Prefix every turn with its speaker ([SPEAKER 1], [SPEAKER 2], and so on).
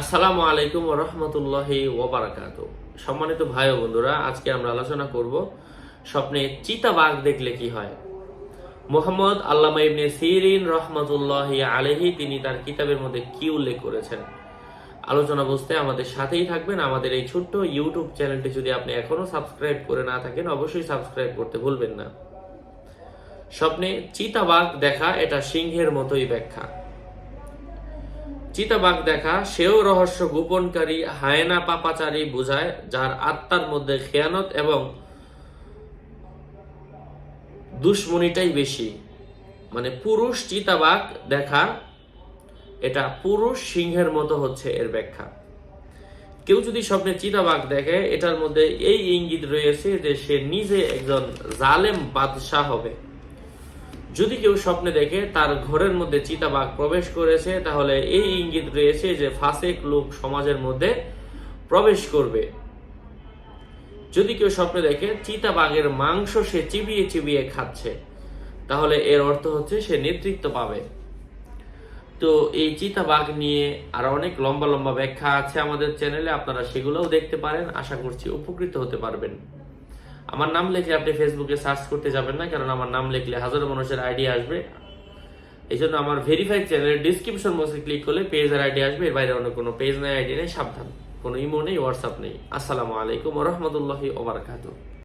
[SPEAKER 1] আসসালামু আলাইকুম রহমতুল্লাহি ওবরাকাত সম্মানিত ভাই ও বন্ধুরা, আজকে আমরা আলোচনা করব স্বপ্নে চিতাবাঘ দেখলে কি হয়। মোহাম্মদ আল্লামা ইবনে সিরিন রহমতুল্লাহ আলহি তিনি তার কিতাবের মধ্যে কি উল্লেখ করেছেন? আলোচনা বুঝতে আমাদের সাথেই থাকবেন। আমাদের এই ছোট্ট ইউটিউব চ্যানেলটি যদি আপনি এখনও সাবস্ক্রাইব করে না থাকেন, অবশ্যই সাবস্ক্রাইব করতে ভুলবেন না। স্বপ্নে চিতাবাঘ দেখা এটা সিংহের মতোই ব্যাখ্যা। চিতাবাঘ দেখা, সেও রহস্য গোপনকারী, হায়না পাপাচারী বোঝায়, যার আত্মার মধ্যে খেয়ানত এবং দুশ্মনীটাই বেশি। মানে পুরুষ চিতাবাঘ দেখা, এটা পুরুষ সিংহের মতো হচ্ছে এর ব্যাখ্যা। কেউ যদি স্বপ্নে চিতাবাঘ দেখে, এটার মধ্যে এই ইঙ্গিত রয়েছে যে সে নিজে একজন জালেম বাদশাহ হবে। যদি কেউ স্বপ্নে দেখে তার ঘরের মধ্যে চিতাবাঘ প্রবেশ করেছে, তাহলে এই ইঙ্গিত রয়েছে যে ফাসেক লোক সমাজের মধ্যে প্রবেশ করবে। যদি কেউ স্বপ্নে দেখে চিতাবাঘের মাংস সে চিবিয়ে চিবিয়ে খাচ্ছে, তাহলে এর অর্থ হচ্ছে সে নেতৃত্ব পাবে। তো এই চিতাবাঘ নিয়ে আরও অনেক লম্বা লম্বা ব্যাখ্যা আছে আমাদের চ্যানেলে, আপনারা সেগুলোও দেখতে পারেন। আশা করছি উপকৃত হতে পারবেন। আমার নাম লিখে আপনি ফেসবুকে সার্চ করতে যাবেন না কারণ আমার নাম লিখলে হাজারো মানুষের আইডিয়া আসবে। এই জন্য আমার ভেরিফাইড চ্যানেলের ডিসক্রিপশন বক্সে ক্লিক করলে পেজের আইডি আসবে, এর বাইরে অন্য কোনো পেজ নেই আইডি নেই, সাবধান। কোনো ইমো নেই হোয়াটসঅ্যাপ নেই। আসসালামু আলাইকুম রহমতুল্লাহি ওবরাকাতুহ